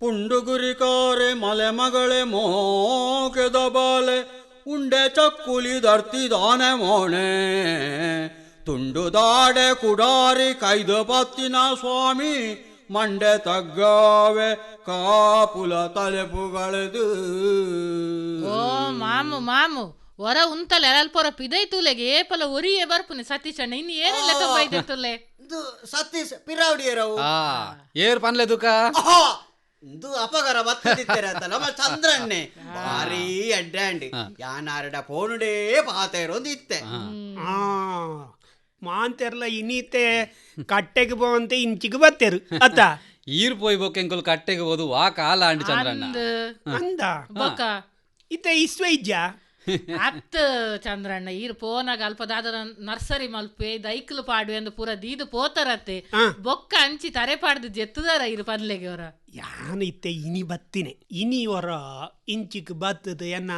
ಪುಂಡುಗುರಿಕಾರೆ ಮಲೆ ಮಗಳೇ ಮೋಕೆದ ಬಾಲೆ ಉಂಡೆ ಚಕ್ಕುಲಿ ದರ್ತಿದಾನೆ ಮೋಣೆ. ತುಂಡು ದಾಡೆ ಕುಡಾರಿ ಕೈದು ಪತ್ತಿನ ಸ್ವಾಮಿ ಮಂಡೆ ತಗ್ಗಾವೆ ಕಾಪುಲ ತಲೆಪುಗಳದು. ಓ ಮಾಮು ಮಾಮು ವರ ಉಂತಲೆ ಅಲ್ಪೊರ ಪಿದೈ ತೂಲೆಗೆ ಏಪಲ ಒರಿಯೇ ಬರ್ಪುನೆ ಸತೀಶ್ ಅಣ್ಣ ಇನ್ನು ಏನೆಲ್ಲ ತೊಂಬೈದೆ ತುಲೆ. ಸತೀಶ್ ಪಿರಾವಡಿಯರವು. ಆ ಏರ್ ಪನ್ಲೆ ದುಃಖ? ಆಹಾ! ಇದು ಅಪಗರ ಬತ್ತಿದ್ದಾರೆ ಅಂತ. ನಮ್ಮ ಚಂದ್ರನ್ನೇ. ಭಾರಿ ಅಡ್ಡಾಂಡಿ ಯಾನಾರಡ ಫೋನುಡೇ ಪಾತೆ ಇರೋದು ಇತ್ತೆ ಆ ಮಾಂತೆರ್ಲ ಇನ್ನೀತೆ ಕಟ್ಟೆಗೆ ಹೋವಂತೆ ಇಂಚಿಗೆ ಬತ್ತೇರು ಅತ್ತ? ಈರ್ ಪೋಯ್ ಬೊಕ್ಕೆಂಕುಲ್ ಕಟ್ಟೆಗೆ ಹೋದು ವಾ ಕಾಲ ಅಂಡ್ ಚಂದ್ರಣ್ಣ ಅಂದ್. ಬೊಕ್ಕ. ಇತ್ತೆ ಇಸ್ವೈಜ್ಯ ಇಜ್ಜ ಅತ್ತ ಚಂದ್ರಣ್ಣ ಈರ್ ಪೋನಾಗ ಅಲ್ಪದಾದ ನರ್ಸರಿ ಮಲ್ಪೆ ದೈಕ್ಲು ಪಾಡು ಎಂದು ಪೂರ ದೀದು ಪೋತರತ್ತೆ. ಬೊಕ್ಕ ಅಂಚಿ ತರೆ ಪಾಡ್ದು ಜೆತ್ತದಾರ ಇರು ಪದ್ಲೆಗೆ ಅವರ. ಯಾನ ಇತ್ತೆ ಇನಿ ಬತ್ತಿನೆ. ಇನಿ ಅವರ ಇಂಚಿಗೆ ಬತ್ತದ ಎನ್ನ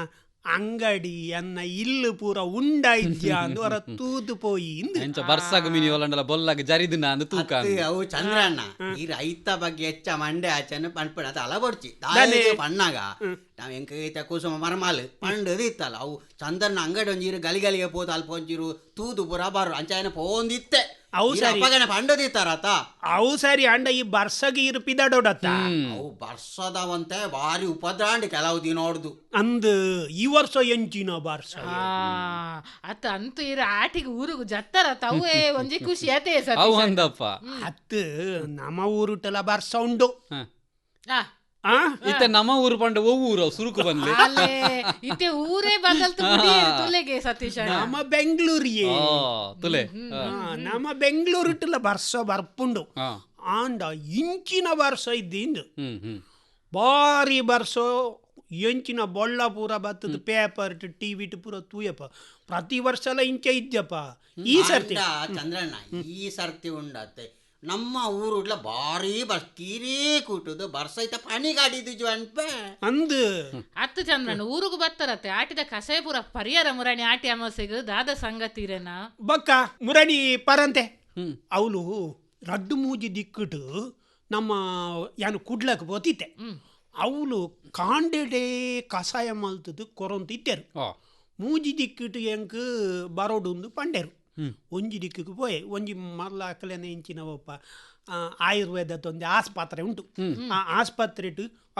ಅಂಗಡಿ ಎನ್ನ ಇಲ್ಲು ಪೂರ ಉಂಡ ಇಜ್ಜ ಅಂದ್ ಹೊರ ತೂದು ಪೋಯಿ ಇಂದು ಎಂಚ ಬರ್ಸಾಗ ಮಿನಿ ಒಲಂಡಲ ಬೊಲ್ಲಾಗ ಜರಿದಿನ ಅಂದು ತೂಕ ಅದು ಅವು ಚಂದ್ರಣ್ಣ ಈ ರೈತ ಬಗ್ಗೆ ಹೆಚ್ಚ ಮಂಡೆ ಆಚೆನ ಪಣ್ಪಣ ಅದು ಅಲಬಡ್ಚಿ ದಾನೆ. ಪಣ್ಣಾಗ ನಾವ್ ಎಂಕ ಈತ ಕುಸುಮ ಮರಮಾಲ್ ಪಂಡದು ಇತ್ತಲ್ಲ ಅವು ಚಂದ್ರನ ಅಂಗಡಿ ಒಂಜೀರು ಗಲಿ ಗಲಿಗೆ ಪೋತು ಅಲ್ಪ ಒಂಜೀರು ತೂದು ಪುರ ಬಾರು ಅಂಚಾಯನ ಪೋಂದಿತ್ತೆ ಅವು ಸರಿ. ಅಪ್ಪಗನ ದೀತಾರತ ಅವು ಸರಿ ಅಂಡ ಈ ಬರ್ಸಗಿ ಇರು ಪಿದಾಡೋಡತ್ತ ಅವು ಬರ್ಸದವಂತೆ ಭಾರಿ ಉಪದ್ರಾಂಡ್ ಕೆಲವು ದಿನ ನೋಡ್ದು. ಅಂದ್ ಈ ವರ್ಷ ಎಂಚಿನ ಬರ್ಸ. ಆ ಅತ್ತ ಅಂತೂ ಇರ ಆಟಿಗೆ ಊರಿಗೆ ಜತ್ತರ ತವೇ ಒಂಜಿ ಖುಷಿ ಆತೆ ಅವು ಸತೀಶ್ ಅಂದಪ್ಪ ಅತ್ತ ನಮ್ಮ ಊರುಟಲ ಬರ್ಸ ಉಂಡು. ಆ. ಇತ್ತೆ ನಮ್ಮ ಊರು ಪಂಡ ಒವ್ ಊರು ಸುರುಕು ಬಂದ್ಲಿ. ಇತ್ತೆ ಊರೇ ಬದಲ್ತು ತುಲೆಗೆ ಸತೀಶ್ ನಮ್ಮ ಬೆಂಗಳೂರಿಗೆ. ತುಲೆ. ನಮ್ಮ ಬೆಂಗಳೂರುಟಲ ಬರ್ಸ ಬರ್ಪುಂಡು. ಆಂಡ ಇಂಚಿನ ವರ್ಷ ಇದ್ದಿಂದು. ಬಾರಿ ಬರ್ಸೋ ಎಂಚಿನ ಬೊಳ್ಳ ಪೂರ ಬತ್ತದ ಪೇಪರ್ ಟಿವಿ ಪೂರ ತೂಯಪ್ಪ. ಪ್ರತಿ ವರ್ಷ ಎಲ್ಲ ಇಂಚೆ ಇದ್ಯಪ್ಪ. ಈ ಸರ್ತಿ. ಚಂದ್ರಣ್ಣ ಈ ಸರ್ತಿ ಉಂಡತ್ತೆ. ನಮ್ಮ ಊರುಡ್ಲ ಬಾರಿ ಬಸ್ ತೀರೇ ಕೂಟುದು. ಬರ್ಸೈತ ಪಣಿ ಗಾಡಿದು ಅಂತ ಅಂದ್. ಅತ್ತು ಚಂದ್ರನ್ ಊರಿಗೆ ಬರ್ತಾರತ್ತೆ. ಆಟಿದ ಕಷಾಯ ಪುರ ಪರಿಹಾರ ಮುರಣಿ ಆಟಿ ಅಮಾಸೆಗೆ ದಾದ ಸಂಗತಿರೇನ ಬಕ್ಕ ಮುರಣಿ ಪರಂತೆ. ಹ್ಮ್. ಅವಳು ರಡ್ಡು ಮೂಜಿ ದಿಕ್ಕಿಟ್ಟು ನಮ್ಮ ಯಾನು ಕುಡ್ಲಕ್ಕೆ ಬೋತಿತ್ತೆ. ಅವಳು ಕಾಂಡೆಡೆ ಕಸಾಯ ಮಲ್ತದು ಕೊರಂತಿತ್ತೇರು. ಓ ಮೂಜಿ ದಿಕ್ಕಿಟ್ಟು ಎಂಕ್ ಬರೋಡು ಪಂಡೆರು. ಒಂಜಿ ದಿಕ್ಕಿಗೆ ಪೋಯೆ ಒಂಜಿ ಮಲ್ಲ ಅಕಲೆನ ಆ, ಆಯುರ್ವೇದದೊಂದು ಆಸ್ಪತ್ರೆ ಉಂಟು. ಆ ಆಸ್ಪತ್ರೆ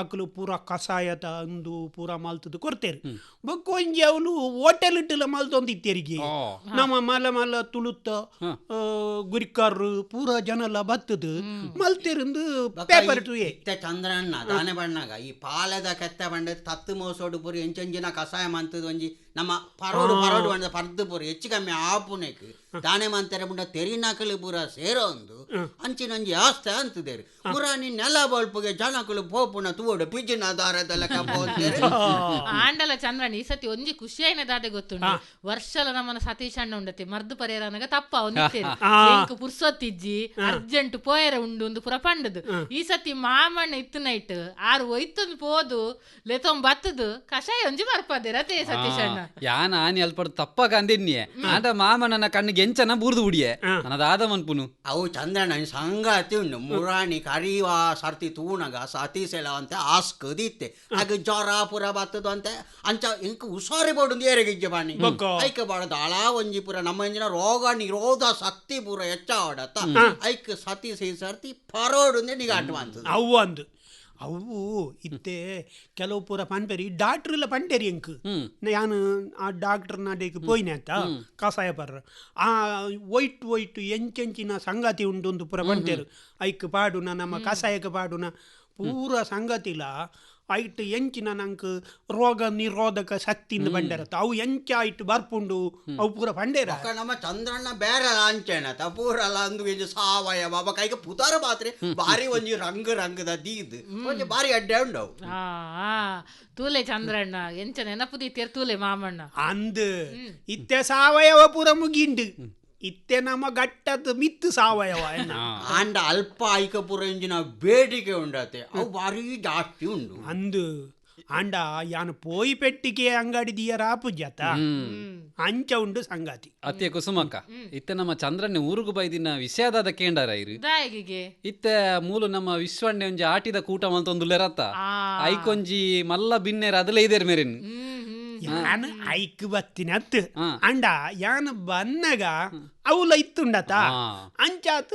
ಅಕ್ಕಲು ಪೂರ ಕಷಾಯದ ಅಂದು ಪೂರ ಮಲ್ತದು ಕೊರ್ತೇರು ಬೊಕ್ಕ ಒಂಜಿ ಅವಳು ಹೋಟೆಲ್ ಇಟ್ಟಲ ಮಲ್ತೊಂದು ಇತ್ತೇರಿಗೆ. ನಮ್ಮ ಮಲ್ಲ ಮಲ್ಲ ತುಳುತ್ತ ಗುರಿಕಾರರು ಪೂರ ಜನಲ್ಲ ಬತ್ತದು. ಮಲ್ತಿರಂದು ಪೇಪರ್ ಇತ್ತೆ ಚಂದ್ರಣ್ಣ ದಾನೆ ಬಣ್ಣಗ. ಈ ಪಾಲದ ಕೆತ್ತ ಬಂಡ ತತ್ತು ಮೋಸೋಡು ಪುರಿ ಎಂಚಂಜಿನ ಕಷಾಯ ಮಂತದ ಒಂಜಿ ನಮ್ಮ ಪರೋಡು ಪರೋಡು ಬಂಡ ಪರ್ದು ಪುರಿ ಹೆಚ್ಚು ಕಮ್ಮಿ ಆಪುನೆಕ್ ದಾನೆ ಮಂತಾರೆ ಮುಂಡ ತೆರಿನಕಲು ಪೂರ ಸೇರೊಂದು. ಅಂಚಿನಂಜಿ ಆಸ್ತೆ ಅಂತದೇರು ಪುರಾಣಿ ನೆಲ ಬಲ್ಪಗೆ ಜನಕಲು ಪೋಪುನ ತೂಡು ಪಿಜಿನ ದಾರದಲ್ಲ ಆಂಡಲ ಚಂದ್ರನ್ ಈ ಸತಿ ಒಂಜಿ ಖುಷಿ ಆಯ್ನ ದಾದೆ ಗೊತ್ತುಂಡು ವರ್ಷಲ ನಮ್ಮನ ಸತೀಶ್ ಅಣ್ಣ ಉಂಡತಿ. ಮರ್ದು ಪರಿಯರ ಅನ್ನಗ ತಪ್ಪ ಒಂದು ಪುರ್ಸೊತ್ತಿಜ್ಜಿ ಅರ್ಜೆಂಟ್ ಪೋಯರ ಉಂಡು ಒಂದು ಪುರ ಪಂಡದು ಈ ಸತಿ ಮಾಮಣ್ಣ ಇತ್ತು ನೈಟ್. ಆರು ಒಯ್ತೊಂದು ಪೋದು ಲೆತೊಂ ಬತ್ತದು. ಕಷಾಯ ಒಂಜಿ ಮರ್ಪದೆ ರತೆ ಸತೀಶ್ ಅಣ್ಣ. ಯಾನ ಆನಿ ಅಲ್ಪಡ್ ತಪ್ಪ ಕಂದಿನ್ಯೆ ಆದ ಮಾಮಣ್ಣನ ಕಣ್ಣಿಗೆ ಎಂಚನ ಬೂರ್ದು ಉಡಿಯೆ ನನ್ನದಾದ ಮನ್ಪುನು. ಅವು ಚಂದ್ರಣ್ಣ ಸಂಗಾತಿ ಉಂಡು ಮುರಾಣಿ ಕರಿವಾ ಸರ್ತಿ ತೂಣಗ ಸತೀಸೆಲ ಅಂತ ಆಸ್ಕದಿತ್ತೆ ಹಾಗೆ ಜ್ವರ ಪುರ ಬತ್ತದು ಅಂತ. ಅಂಚ ಇಂಕ ಉಸಾರಿ ಬೋಡು ಏರೆಗಿಜ್ಜೆ ಬಾಣಿ ಐಕ ಬಾಡದ ಅಳ ಒಂಜಿ ಪುರ ನಮ್ಮ ಇಂಜಿನ ರೋಗ ನಿರೋಧ ಶಕ್ತಿ ಪೂರ ಹೆಚ್ಚಾವಡತ್ತ. ಐಕ ಸತಿ ಸೇ ಸರ್ತಿ ಪರೋಡು ನಿಗಾಟ ಅಂತದ ಅವು ಅಂದು ಅವು ಇತ್ತೆ ಕೆಲವು ಪೂರ ಪನ್ಪೆರಿ ಡಾಕ್ಟರ್ ಇಲ್ಲ ಪಂಡೇರಿ ಎಂಕ್ ಯಾನು ಆ ಡಾಕ್ಟರ್ ಡೇಕ್ ಪೋಯ್ನೆ ಅಂತ ಕಸಾಯ ಪರ್ರ. ಆ ವೈಟ್ ವೈಟ್ ಎಂಚೆಂಚಿನ ಸಂಗಾತಿ ಉಂಡು ಒಂದು ಪೂರ ಪಂಟೇರು ಐಕ್ ಪಾಡುನ ನಮ್ಮ ಕಸಾಯಕ್ಕೆ ಪಾಡುನ ಪೂರ ಸಂಗತಿಲ ಐಟ್ ಎಂಚಿನ ನಂಕ್ ರೋಗ ನಿರೋಧಕ ಶಕ್ತಿಯಿಂದ ಬಂಡೇರತ್ತ. ಅವು ಎಂಚ ಐಟ್ ಬರ್ಪುಂಡು ಅವು ಪೂರ ಪಂಡೇರ ನಮ್ಮ ಚಂದ್ರಣ್ಣ ಬೇರೆ ಲಾಂಚೆನ ತಪೂರಲ್ಲ ಅಂದು ಇದು ಸಾವಯವ ಅವ ಕೈಗೆ ಪುತಾರ ಪಾತ್ರೆ ಬಾರಿ ಒಂಜಿ ರಂಗ್ ರಂಗದ ದೀದ್. ಒಂಜಿ ಬಾರಿ ಅಡ್ಡೆ ಉಂಡವು. ತೂಲೆ ಚಂದ್ರಣ್ಣ ಎಂಚ ನೆನಪುದಿತ್ತೇರ್ ತೂಲೆ ಮಾಮಣ್ಣ. ಅಂದ್ ಇತ್ತೆ ಸಾವಯವ ಪೂರ ಮುಗಿಂಡು. ಇತ್ತೆ ನಮ್ಮ ಗಟ್ಟದ ಮಿತ್ತು ಸಾವಯವ ಅಂಡ ಆಂಡ ಅಲ್ಪ ಐಕ ಪುರಂಜಿನ ಬೇಡಿಕೆ ಉಂಡತೆ. ಅವು ಬಾರಿ ಜಾಸ್ತಿ ಉಂಡು. ಅಂದು ಅಂಡ ಯಾನು ಪೋಯಿ ಪೆಟ್ಟಿಗೆ ಅಂಗಡಿ ದಿಯರ ಆಪುಜ್ಜಾತ ಅಂಚ ಉಂಡು ಸಂಗಾತಿ. ಅತ್ತೆ ಕುಸುಮಕ್ಕ ಇತ್ತೆ ನಮ್ಮ ಚಂದ್ರನ್ನೇ ಊರುಗು ಬೈದಿನ ವಿಷಯದಾದ ಕೇಂಡಾರ ಇರು. ಇತ್ತೆ ಮೂಲು ನಮ್ಮ ವಿಶ್ವಣ್ಣೆ ಒಂಜಿ ಆಟಿದ ಕೂಟ ಮಲ್ತೊಂದುಲ್ಲೆರತ್ತ. ಲೆರತ್ತ ಐಕೊಂಜಿ ಮಲ್ಲ ಬಿನ್ನೆರ ಅದಲೇ ಇದೇರ್ ಮೇರೆನ್. ಯಾನ್ ಐಕ್ ಬತ್ತಿನತ್ ಅಂಡ ಯಾನ್ ಬನ್ನಗ ಅವುಲ ಇತ್ತುಂಡತ. ಅಂಚಾತ್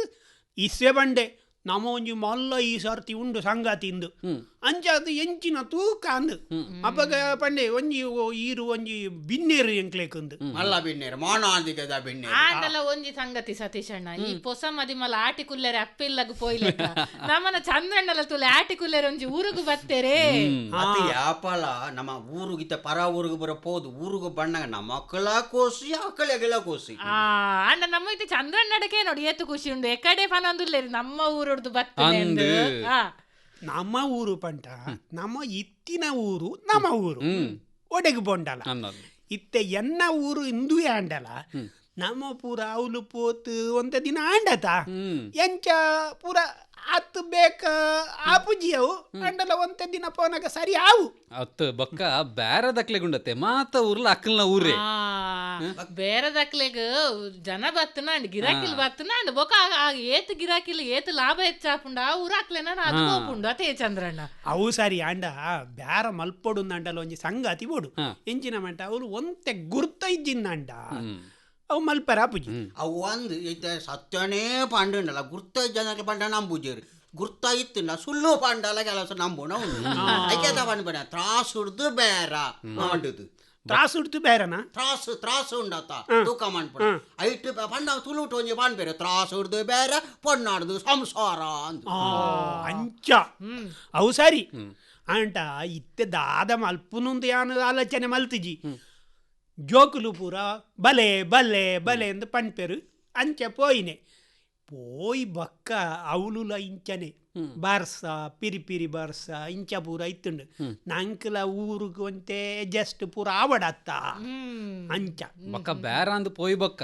ಇಸ್ವೆ ಬಂಡೆ. ನಮ ಒಂಜಿ ಮಲ್ಲ ಈ ಸರ್ತಿ ಉಂಡು ಸಂಗಾತಿ ಇಂದು ಹ್ಮ್. ಅಂಚಾತ್ ಎಂಚಿನ ತೂಕ ಅಂದು ಅಪ್ಪಗ ಪಂಡೆ ಒಂಜಿ ಓ ಈರು ಒಂಜಿ ಬಿನ್ನೇರು ಎಂಕ್ಲೇಕಂದು ಮಲ್ಲ ಬಿನ್ನೇರು ಮಾನಾದಿಗದ ಬಿನ್ನೇರು ಆಂಡಲ ಒಂಜಿ ಸಂಗತಿ ಸತೀಶ್ ಅಣ್ಣ ಈ ಪೊಸ ಮದಿಮಲ ಆಟಿ ಕುಲ್ಲೆರೆ ಅಪ್ಪಿಲ್ಲಗ ಪೋಯ್ಲೆಕ್ಕ ನಮ್ಮನ ಚಂದ್ರಣ್ಣಲ ತುಲೆ ಆಟಿ ಕುಲ್ಲೆರೆ ಒಂಜಿ ಊರುಗು ಬತ್ತೇರೆ ಅತಿ ಯಾಪಲ ನಮ್ಮ ಊರುಗಿತ್ತ ಪರ ಊರುಗು ಬರ ಪೋದು ಊರುಗು ಬಣ್ಣಗ ನಮ್ಮ ಮಕ್ಕಳ ಕೋಸಿ ಅಕ್ಕಳೆಗಳ ಕೋಸಿ ಆ ಅಂಡ ನಮ್ಮ ಇದು ಚಂದ್ರಣ್ಣಡಕೆ ನೋಡಿ ಏತು ಖುಷಿ ಉಂಡು ಎಕಡೆ ಪನೊಂದುಲ್ಲೇರಿ ನಮ್ಮ ಊರೊಡ್ದು ಬರ್ತದೆ ಅಂದು. ಆ ನಮ್ಮ ಊರು ಪಂಟ ನಮ್ಮ ಇತ್ತಿನ ಊರು ನಮ್ಮ ಊರು. ಒಡೆಗು ಬೊಂಡಲ. ಇತ್ತೆ ಎನ್ನ ಊರು ಇಂದು ಆಂಡಲ ನಮ್ಮ ಪೂರ ಅವಲು ಪೋತು ಒಂದ ದಿನ ಆಂಡತ. ಎಂಚ ಪೂರ ಅತ್ತು ಬೇಕ ಆಪುಜಿಯವು ಅಂಡಲ ಒಂದೇ ದಿನ ಪೋನಾಗ ಸರಿ ಆವು ಬಕ್ಕ ಬೊಕ್ಕ ಬ್ಯಾರೆ ದಕ್ಲೆಗುಂಡತ್ತೆ ಮಾತ ಊರ್ಲ ಅಕ್ಕಲ್ನ ಊರೇ. ಆ, ಬೇರೆ ದಕ್ಲೆಗ್ ಜನ ಬತ್ತನ ಅಂಡ್ ಗಿರಾಕಿಲ್ ಬತ್ತನ ಅಂಡ್ ಬೊಕ ಏತ್ ಗಿರಾಕಿಲ್ ಏತ್ ಲಾಭ ಹೆಚ್ಚಾಪುಂಡ ಆ ಊರಾಕ್ಲೆನ ಅದು ಹೋಪುಂಡು. ಅತೆ ಚಂದ್ರಣ್ಣ. ಅವು ಸರಿ ಅಂಡ ಬೇರೆ ಮಲ್ಪೊಡು ಅಂಡಲ ಒಂಜಿ ಸಂಗಾತಿ ಬೋಡು ಇಂಚಿನ ಎಂಚಿನ ಮಂಟ ಅವ್ರು ಒಂತೆ ಗುರ್ತ ಹ್ಮ್. ಅವು ಮಲ್ಪರ ಪೂಜೆ. ಅವು ಒಂದು ಇತ್ತೆ ಸತ್ಯನೇ ಪಾಂಡುಂಡಲ್ಲ ಗುರ್ತ ಜನಕ್ಕೆ ಪಂಡ ನಂಬುಜೇರು ಗುರ್ತ ಇತ್ತಿನ ಸುಳ್ಳು ಪಾಂಡಲ ಕೆಲಸ ನಂಬೋಣ ಉಂಡು ಐಕ್ಯದ ಪಂಡ ತ್ರಾಸ್ ಹುಡ್ದು ಬೇರ ಮಾಡುದು ತ್ರಾಸು ಉಡ್ತು ಬೇರನ? ತ್ರಾಸು ತ್ರಾಸು ಉಂಡತ್ತ ತೂಕ ಮಾಡ್ಬಿಡ ಐಟ್ ಪಂಡ ತುಳುಟು ಒಂಜಿ ಪಾಂಡ್ ಬೇರೆ ತ್ರಾಸು ಹುಡ್ದು ಬೇರೆ ಪೊಣ್ಣಾಡ್ದು ಸಂಸಾರ ಅಂದು. ಅಂಚ. ಅವು ಸರಿ. ಅಂಟ ಇತ್ತೆ ದಾದ ಮಲ್ಪುನೊಂದು ಯಾನು ಆಲೋಚನೆ ಮಲ್ತಿಜಿ. ಜೋಕುಲು ಪೂರ ಬಲೆ ಬಲೆ ಬಲೆ ಎಂದು ಪಂಪೆರು ಅಂಚ ಪೋಯಿನೆ ಪೋಯಿ ಬಕ್ಕ ಅವಳುಲ ಇಂಚನೆ ಬರ್ಸ ಪಿರಿ ಪಿರಿ ಬರ್ಸ ಇಂಚ ಪೂರ ಇತ್ತುಂಡು ನಂಕಲ ಊರುಗ್ ಒಂತೆ ಜಸ್ಟ್ ಪೂರ ಆವಡತ್ತ ಅಂಚ ಬೊಕ್ಕ ಬ್ಯಾರ ಅಂದ್ ಪೋಯ್ ಬೊಕ್ಕ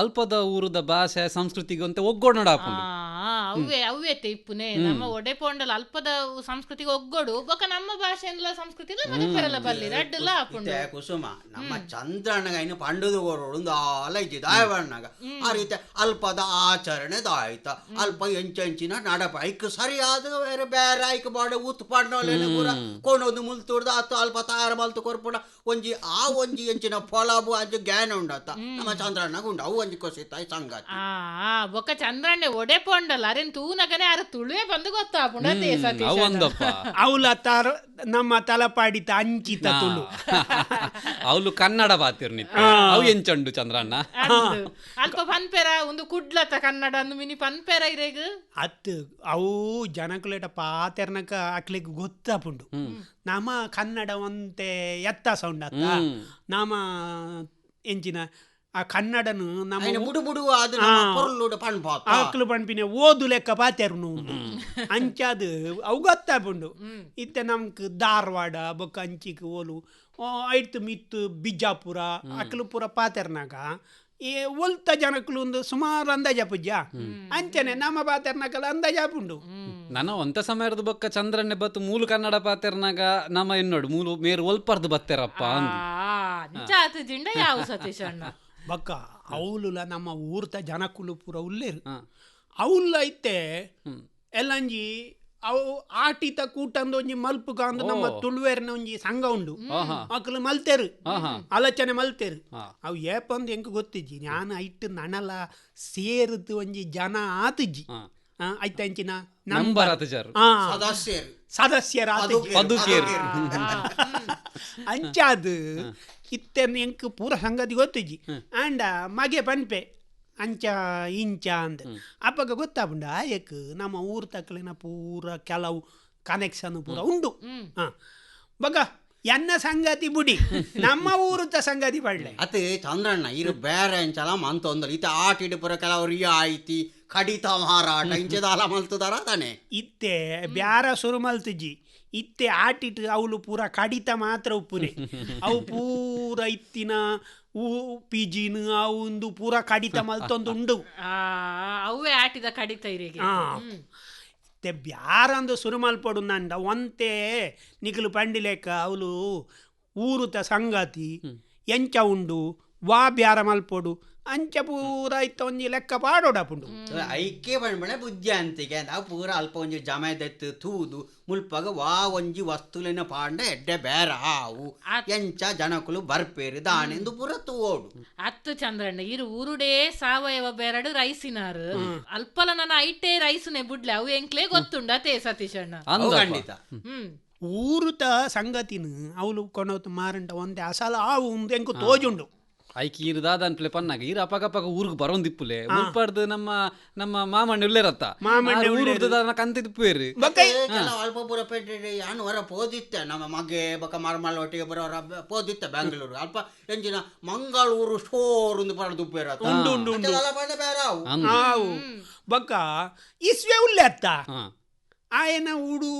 ಅಲ್ಪದ ಊರದ ಭಾಷೆ ಸಂಸ್ಕೃತಿಗೆ ಅಂತ ಒಗ್ಗೋಡ್ ಹಾಕೊಂಡು. ಆ ಅವೇ ಅವೇ ಇಪ್ಪುನೆ ನಮ್ಮ ಒಡೆ ಪೋಂಡಲ ಅಲ್ಪದ ಸಂಸ್ಕೃತಿಗೆ ಒಗ್ಗೋಡು. ಬೊಕ ನಮ್ಮ ಭಾಷೆ ಸಂಸ್ಕೃತಿ ಮನೆಪೆರಲ ಬಲ್ಲಿ ರಡ್ಡಲ ಇತ್ತೆ ಕುಸುಮ. ನಮ್ಮ ಚಂದ್ರಣ್ಣಗ ಇನ್ನು ಪಂಡದು ಕೊರೋಡು ಒಂದು ಆಲ ಇಜ್ಜಿ ದಾಯಬಣ್ಣಗ ಆ ರೀತಿ ಅಲ್ಪದ ಆಚರಣೆ ದಾಯ್ತ ಅಲ್ಪ ಎಂಚೆಂಚಿನ ನಡಪ. ಐಕ್ ಸರಿಯಾದ ಬೇರೆ ಬೇರೆ ಐಕ್ ಬಾಡ ಉತ್ ಪಡ್ನೋಲೇನ ಪೂರ ಕೊಂಡೊಂದು ಮುಲ್ತುಡ್ದ ಅತ್ತು ಅಲ್ಪ ತಾರ ಮಲ್ತು ಕೊರ್ಪುಡ. ಒಂಜಿ ಆ ಒಂಜಿ ಎಂಚಿನ ಫಲಾಬು ಅಜ್ಜ ಗ್ಯಾನ ಉಂಡತ್ತ. ನಮ್ಮ ಚಂದ್ರಣ್ಣಗ ಉಂಡ. ಅವು ಒಂಜಿ ತಾಯಿ ಸಂಗಾತಿ ಬೊಕ ಚಂದ್ರಣ್ಣೆ ಒಡೆ ಪೊಂಡಲ್ಲ ಅರೆನ್ ತೂನಗನೆ ಅರ ತುಳುವೆ ಬಂದು ಗೊತ್ತಾ ಅತೆ ಸತೀಶ್ ಅವು ಅಣ್ಣ. ಒಂದಪ್ಪ. ಅವಳ ತಾರ ನಮ್ಮ ತಲಪಾಡಿತ ಅಂಚಿತ ತುಳು. ಅವಳು ಕನ್ನಡ ಬಾತಿರ್ ನಿತ್ಯ ಅವು ಎಂಚಂಡು ಚಂದ್ರಣ್ಣ. ಅಲ್ಪ ಪನ್ಪೆರ ಒಂದು ಕುಡ್ಲತ ಕನ್ನಡ ಅಂದು ಮಿನಿ ಪನ್ಪೆರ ಇರೇಗ್? ಅತ್ ಅವು ಜನಕುಲೇಟ ಪಾತೆರ್ನಕ ಅಕ್ಲಿಗ್ ಗೊತ್ತಾಪುಂಡು ನಮ್ಮ ಕನ್ನಡ ಒಂತೆ ಎತ್ತ ಸೌಂಡ್ ಅತ್ತ. ನಮ್ಮ ಎಂಚಿನ ಆ ಕನ್ನಡನು ಪಣ್ಪಾತ ಆಕ್ಲು ಪಂಪಿನ ಓದು ಲೆಕ್ಕ ಪಾತೆರ್ನು ಅಂಚಾದ ಅವು ಗೊತ್ತಾಪುಂಡು ಇತ್ತೆ ನಮ್ಕ್ ಧಾರವಾಡ ಬೊಕ್ಕ ಅಂಚಿಕ್ ಓಲು ಐತ್ ಮಿತ್ತು ಬಿಜಾಪುರ ಅಕ್ಲು ಪೂರ ಪಾತೆರ್ನಾಗ ಈ ಒಲ್ತ ಜನಕ್ಕಲು ಒಂದು ಸುಮಾರು ಅಂದಾಜ ಪೂಜ ಅಂಚನೆ ನಮ್ಮ ಅಂದಾಜ ಆಪುಂಡು ನನ್ನ ಒಂತ ಸಮಯದ ಬೊಕ್ಕ ಚಂದ್ರನೆ ಬತ್ತು ಮೂಲು ಕನ್ನಡ ಪಾತೆರ್ನಾಗ ನಮ್ಮ ಎನ್ನೋಡು ಮೂಲು ಮೇರು ಒಲ್ಪರ್ದು ಬತ್ತೆರಪ್ಪ ಜಿಂಡ ಯಾವ ಸತೀಶ್ ಅಣ್ಣ? ಬಕ್ಕ ಅವಳುಲ ನಮ್ಮ ಊರ್ತ ಜನಕುಲು ಪೂರ ಉಲ್ಲೇರು ಹಾ. ಅವಲ್ಲ ಐತೆ ಎಲ್ಲಂಜಿ ಅವು ಆಟಿತ ಕೂಟಂದು ಒಂಜಿ ಮಲ್ಪು ಕಾಂದು ನಮ್ಮ ತುಳುವೇರಿನ ಒಂಜಿ ಸಂಘ ಉಂಡು. ಮಕ್ಕಳು ಮಲ್ತೇರು. ಆಲೋಚನೆ ಮಲ್ತೇರು. ಅವು ಏಪಂದು ಎಂಕ್ ಗೊತ್ತಿಜ್ಜಿ? ನಾನು ಐಟ್ ನನಲ ಸೇರಿದ್ದು ಒಂಜಿ ಜನ ಆತಿಜ್ಜಿ. ಹಾ. ಆ, ಐತ ಎಂಚಿನ ನಂಬರ್ ಸದಸ್ಯರು. ಅಂಚಾದು ಇತ್ತೆನ್ ಎಂಕ್ ಪೂರ ಸಂಗತಿ ಗೊತ್ತಿಜ್ಜಿ ಆಂಡ ಮಗೆ ಪನ್ಪೆ ಅಂಚ ಇಂಚ ಅಂದ. ಅಪ್ಪಗ ಗೊತ್ತಾಪುಂಡ ಆಯಕ್ ನಮ್ಮ ಊರ್ ತಕ್ಕಲಿನ ಪೂರ ಕೆಲವು ಕನೆಕ್ಷನ್ ಪೂರ ಉಂಡು. ಹ. ಬಗ ಎನ್ನ ಸಂಗತಿ ಬುಡಿ. ನಮ್ಮ ಊರುತ ಸಂಗತಿ ಪಡ್ಲೆ. ಅತಿ ಚಂದ್ರಣ್ಣ ಇರು ಬೇರೆ ಎಂಚಲ ಮಂತೊಂದಲ್ಲ ಇತ್ತೆ ಆಟಿಡ್ ಪುರ ಕೆಲವು ರಿಯಾಯಿತಿ ಕಡಿತ ಮಾರಾಟ ಇಂಚದಾಲ ಮಲ್ತದಾರ ತಾನೆ. ಇತ್ತೆ ಬ್ಯಾರ ಸುರು ಮಲ್ತುಜಿ ಇತ್ತೆ ಆಟಿಟ್ ಅವಳು ಪೂರ ಕಡಿತ ಮಾತ್ರ ಉಪ್ಪುನೆ ಅವು ಪೂರ ಇತ್ತಿನ ಊ ಪಿಜಿನ್ ಅವಂದು ಪೂರ ಕಡಿತ ಮಲ್ತೊಂದು ಉಂಡು ಆ ಅವೇ ಆಟಿದ ಕಡಿತ ಇರಿಗೆ ಬ್ಯಾರಂದು ಸುರು ಮಲ್ಪಡು ನಂಡ ಒಂತೆ ನಿಖಲು ಪಂಡಿ ಲೆಕ್ಕ ಅವಳು ಊರುತ ಸಂಗತಿ ಎಂಚ ಉಂಡು ವಾ ಬ್ಯಾರ ಮಲ್ಪೊಡು ಅಂಚ ಪೂರ ಇತ್ತ ಒಂಜಿ ಲೆಕ್ಕ ಪಾಡೋಡಪುಂಡು ಐಕ್ಯ ಬುದ್ಧಿ ಅಂತಿಗೆ ನಾವು ಪೂರ ಅಲ್ಪ ಒಂಜಿ ಜಮೆದೆತ್ತು ತೂದು ಮುಲ್ಪಗ ವಾ ಒಂಜಿ ವಸ್ತುಲಿನ ಪಾಂಡ ಎಡ್ಡೆ ಬೇರ ಆವು ಎಂಚ ಜನಕುಲು ಬರ್ಪೇರಿ ದಾನೆಂದು ಪೂರ ತೂವೋಡು. ಅತ್ತು ಚಂದ್ರಣ್ಣ ಇರು ಉರುಡೆ ಸಾವಯವ ಬೇರಡು ರೈಸಿನಾರು. ಅಲ್ಪಲ ನನ್ನ ಐಟೆ ರೈಸ್ನೆ ಬುಡ್ಲೆ ಅವು ಎಂಕ್ಲೇ ಗೊತ್ತುಂಡ ತೇ ಸತೀಶ್ ಅಣ್ಣ ಖಂಡಿತ. ಹ್ಮ್. ಊರುತ ಸಂಗತಿನ ಅವಳು ಕೊನೋತು ಮಾರಂಟ ಒಂದೆ ಅಸಲ ಆವು ಎಂಕು ತೋಜುಂಡು. ಐಕಿ ಇರ್ದಾದ ಅನ್ಪ್ಲೆ ಪನ್ನಾಗ ಇರ ಅಪಗ ಅಪಗ ಊರಿಗೆ ಬರೋಂದಿಪ್ಪುಲೆ. ಮುಲ್ಪಡ್ದು ನಮ್ಮ ನಮ್ಮ ಮಾಮಣ್ಣ ಉಳ್ಳೇರತ್ತ ಮಾಮಣ್ಣ ಊರು ಕಂತಿದ್ ಪೇರು ಬಕೈ. ಕೆಲವು ಅಲ್ಪ ಪೂರ ಪೇಟೆ ಯಾನು ಹೊರ ಪೋದಿತ್ತೆ. ನಮ್ಮ ಮಗೆ ಬಕ ಮಾರ್ಮಲ್ ಒಟ್ಟಿಗೆ ಬರೋರ ಪೋದಿತ್ತೆ ಬೆಂಗಳೂರು ಅಲ್ಪ ಎಂಜಿನ ಮಂಗಳೂರು ಸ್ಟೋರ್ ಒಂದು ಆವು ಬಕ ಇಸ್ವೆ ಉಲ್ಲೆ ಅತ್ತ ಆಯನ ಊಡು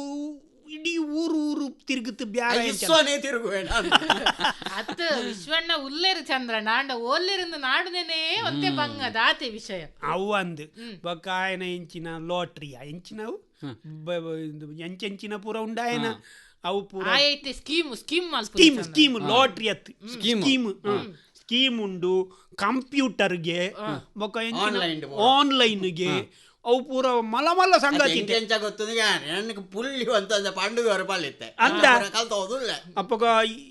ಇಡೀ ಊರು ಊರು ತಿರುಗುತ್ತೆ ಬ್ಯಾರ. ಇಸ್ವನೇ ತಿರುಗುವೇಣ ಅತ್ತ ವಿಶ್ವಣ್ಣ ಉಲ್ಲೇರು ಚಂದ್ರ ನಾಂಡ ಓಲ್ಲೇರಿಂದ ನಾಡುನೇನೆ ಒಂದೆ ಬಂಗದ ಆತೆ ವಿಷಯ. ಅವು ಬಕಾಯನ ಇಂಚಿನ ಲಾಟ್ರಿಯ ಎಂಚಿನವು ಎಂಚೆಂಚಿನ ಪೂರ ಉಂಡಾಯನ ಅವು ಪೂರ ಐತೆ scheme scheme scheme scheme lottery ಅತ್. ಸ್ಕೀಮ್. ಸ್ಕೀಮ್ ಉಂಡು ಕಂಪ್ಯೂಟರ್ಗೆ. ಆನ್ಲೈನ್ಗೆ ಅವು ಪೂರ ಮಲ ಮಲ್ಲ ಸಂಗತಿ. ಎಂಚ ಗೊತ್ತು? ನನಗೆ ಪುಲ್ಲಿ ಅಂತ ಪಂಡು ಹೊರ ಪಾಲಿತ್ತೆ. ಅಂದ? ಕಲ್ತೋದಿಲ್ಲ ಅಪ್ಪಗ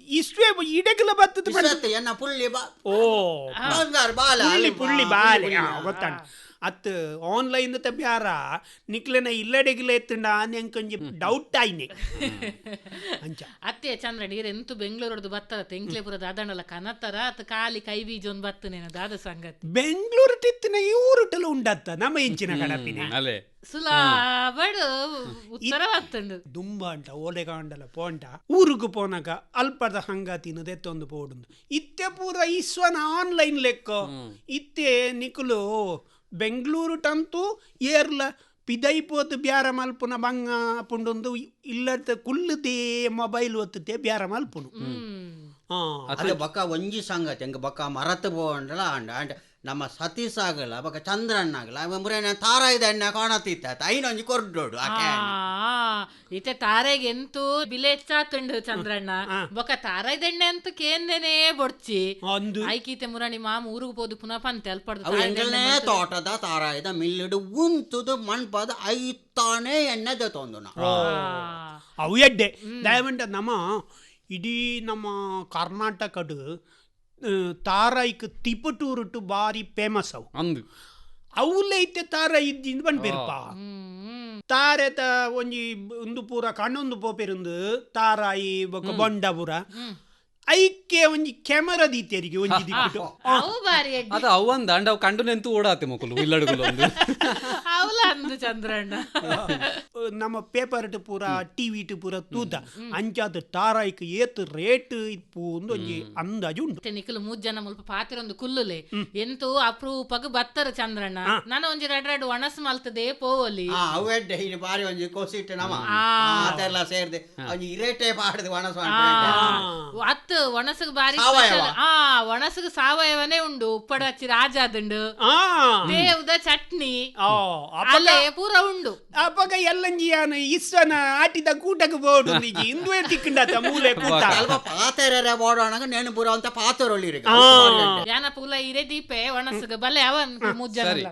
ಇಷ್ಟೇ ಇಡಗಲ ಬತ್ತದ ಎನ್ನ ಪುಳ್ಳಿ ಬಾ. ಓ ಬಂಗಾರ ಬಾಲ. ಪುಳ್ಳಿ ಬಾಲೆ. ಪುಳ್ಳಿ, ಆ, ಬಾ. ಗೊತ್ತಾಂಡ ಅತ್ ಆನ್ಲೈನ್ ಬ್ಯಾರ ನಿಕ್ಲೆನ ಇಲ್ಲಡೆಗಿಲ್ಲ ಎತ್ತಂಡ ಎಂಕೊಂಜಿ ಡೌಟ್ ಆಯ್ನೆ. ಅಂಚ. ಅತ್ತೆ ಚಂದ್ರ ಇರು ಎಂತು ಬೆಂಗಳೂರದು ಬತ್ತದ ತೆಂಕ್ಲೆಪುರದ ಅದಣ್ಣಲ ಕನತ್ತರ ಅತ್ ಕಾಲಿ ಕೈ ಬೀಜ ಒಂದು ಬತ್ತನೇನ ದಾದ ಸಂಗತಿ. ಬೆಂಗಳೂರು ಟಿತ್ತಿನ ಈ ಊರುಟಲು ಉಂಡತ್ತ ನಮ್ಮ ಇಂಚಿನ ಕಡಪಿನ. ಅಲೆ. ಸುಲಾಬಡು ಉತ್ತರ ಬತ್ತುಂಡು ದುಂಬ ಅಂಟ ಓಲೆ ಕಾಂಡಲ ಪೋಂಟ ಊರುಗು ಪೋನಗ ಅಲ್ಪದ ಹಂಗಾತಿನ ದೆತ್ತೊಂದು ಪೋಡುಂದು. ಇತ್ತೆ ಪೂರ ಇಸ್ವನ ಆನ್ಲೈನ್ ಲೆಕ್ಕ. ಇತ್ತೆ ನಿಕುಲು ಬೆಂಗಳೂರು ಟಂತು ಏರ್ಲ. ಪಿದೈಪೋತು ಬ್ಯಾರ ಮಲ್ಪುನ ಬಂಗ ಪುಂಡೊಂದು ಇಲ್ಲದ ಕುಲ್ಲುದೇ ಮೊಬೈಲ್ ಒತ್ತುತ್ತೆ ಬ್ಯಾರ ಮಲ್ಪುನು ಹ್ಮ್. ಹಾ. ಅದು ಬಕ್ಕ ಒಂಜಿ ಸಂಗತಿ ಹೆಂಗ ಬಕ್ಕ ಮರತ್ ಬೋಂಡಲ ಅಂಡ ಅಂಡ ನಮ್ಮ ಸತೀಶ್ ಆಗಲ್ಲ ಅವಾಗ ಚಂದ್ರಣ್ಣ ಆಗಲ್ಲ ಮುರೇನ ತಾರ ಇದೆ ಅಣ್ಣ ಕಾಣತಿತ್ತ ಐನೊಂಜಿ ಕೊರ್ಡೋಡು ಆಕೆ ಇತ್ತೆ ತಾರೆಗೆ ಎಂತೂ ಬಿಲೆ ಹೆಚ್ಚಾತುಂಡು ಚಂದ್ರಣ್ಣ. ಬೊಕ ತಾರೈದೆಣ್ಣೆ ಅಂತ ಕೇಂದೇನೆ ಬೊಡ್ಚಿ. ಒಂದು. ಐಕೀತೆ ಮುರಣಿ ಮಾಮ ಊರಿಗೆ ಹೋದು ಪುನಃ ಪಂತೆ ಅಲ್ಪಡ್ದು ತೋಟದ ತಾರ ತಾರಾಯದ ಮಿಲ್ಲಿಡು ಉಂತುದು ಮಣ್ಪದ ಐತಾನೆ ಎಣ್ಣೆದೆ ತೊಂದು ಅವು ಎಡ್ಡೆ. ದಯವಂಟ ನಮ್ಮ ಇಡೀ ನಮ್ಮ ಕರ್ನಾಟಕಡ್ ತಾರಾಯ್ಕ್ ತಿಪಟೂರುಟು ಬಾರಿ ಫೇಮಸ್ ಅವು ಅಂದು ಅವಲೈತೆ ತಾರ ಇದ್ದಿಂದ ಬಂದ್ಬೇರಪ್ಪ ತಾರೆತ ಒಂಜಿ ಒಂದು ಪೂರ ಕಣ್ಣೊಂದು ಪೋಪೆರುಂದು ತಾರಾಯಿ ಬೊಕ ಬೊಂಡ ಪೂರ ಐಕ್ಕೆ ಒಂಜಿ ಕ್ಯಾಮರಾ ದೀತೆರಿಗೆ ಒಂಜಿ ದಿಕ್ಕಿಟ್ಟು ಅವು ಬಾರಿ ಎಡ್ಡಿ ಅದು ಅವಂದ ಅಂಡ ಅವು ಕಂಡು ನೆಂತು ಓಡಾತೆ ಮಕ್ಕಳು ಇಲ್ಲಡುಗುಲು ಒಂದು ಅವಲ ಅಂದು ಚಂದ್ರಣ್ಣ. ನಮ್ಮ ಪೇಪರ್ ಪೂರ ಟಿವಿ ಪೂರ ತೂತ. ಅಂಚಾದ ತಾರಾಯ್ಕ್ ಏತ್ ರೇಟ್ ಇಪ್ಪು ಒಂದು ಒಂಜಿ ಅಂದಾಜು ಉಂಟು. ಮತ್ತೆ ನಿಖಿಲ್ ಮೂರ್ ಜನ ಮುಲ್ಪ ಪಾತಿರೊಂದು ಕುಲ್ಲುಲೆ. ಎಂತೂ ಅಪ್ರೂಪಗ್ ಬತ್ತರ ಚಂದ್ರಣ್ಣ. ನಾನು ಒಂಜಿ ಎರಡ್ ಎರಡು ಒಣಸ್ ಮಲ್ತದೆ ಪೋವಲಿ. ಆ ಅವು ಎಡ್ಡೆ ಇಲ್ಲಿ ಬಾರಿ ಒಂಜಿ ಕೋಸಿಟ್ಟು ನಮ. ಆ. ಅದೆಲ್ಲ ಸೇರ್ದೆ ಒಂಜಿ ರೇಟೆ ಪಾಡ್ದು ಒಣಸ ಅತ್ತು ಒಣಸಗ್ ಬಾರಿ. ಆ ಒಣಸಗ್ ಸಾವಯವನೇ ಉಂಡು. ಉಪ್ಪಡ ಹಚ್ಚಿ ರಾಜಾದುಂಡು ಆ. ದೇವದ ಚಟ್ನಿ. ಅಲ್ಲೇ ಪೂರ ಉಂಡು. ಅಪ್ಪಗ ಎಲ್ಲಂಜಿಯಾನ ಇಸ್ವನ ಆಟಿದ ಕೂಟಕ್ಕೆ ಬೋಡು ನಿಜಿ. ಇಂದುವೆ ತಿಕ್ಕಂಡತ ಮೂಲೆ ಕೂಟ. ಸ್ವಲ್ಪ ಪಾತೆರೆ ಬೋಡೋಣಗ ನೆನಪುರ ಅಂತ ಪಾತೆರೊಳ್ಳಿರಿಗೆ ಆ. ಯಾನ ಪೂಲ ಇರೆ ದೀಪೆ ಒಣಸಗ್ ಬಲೆ ಅವನ್ ಸರಿ.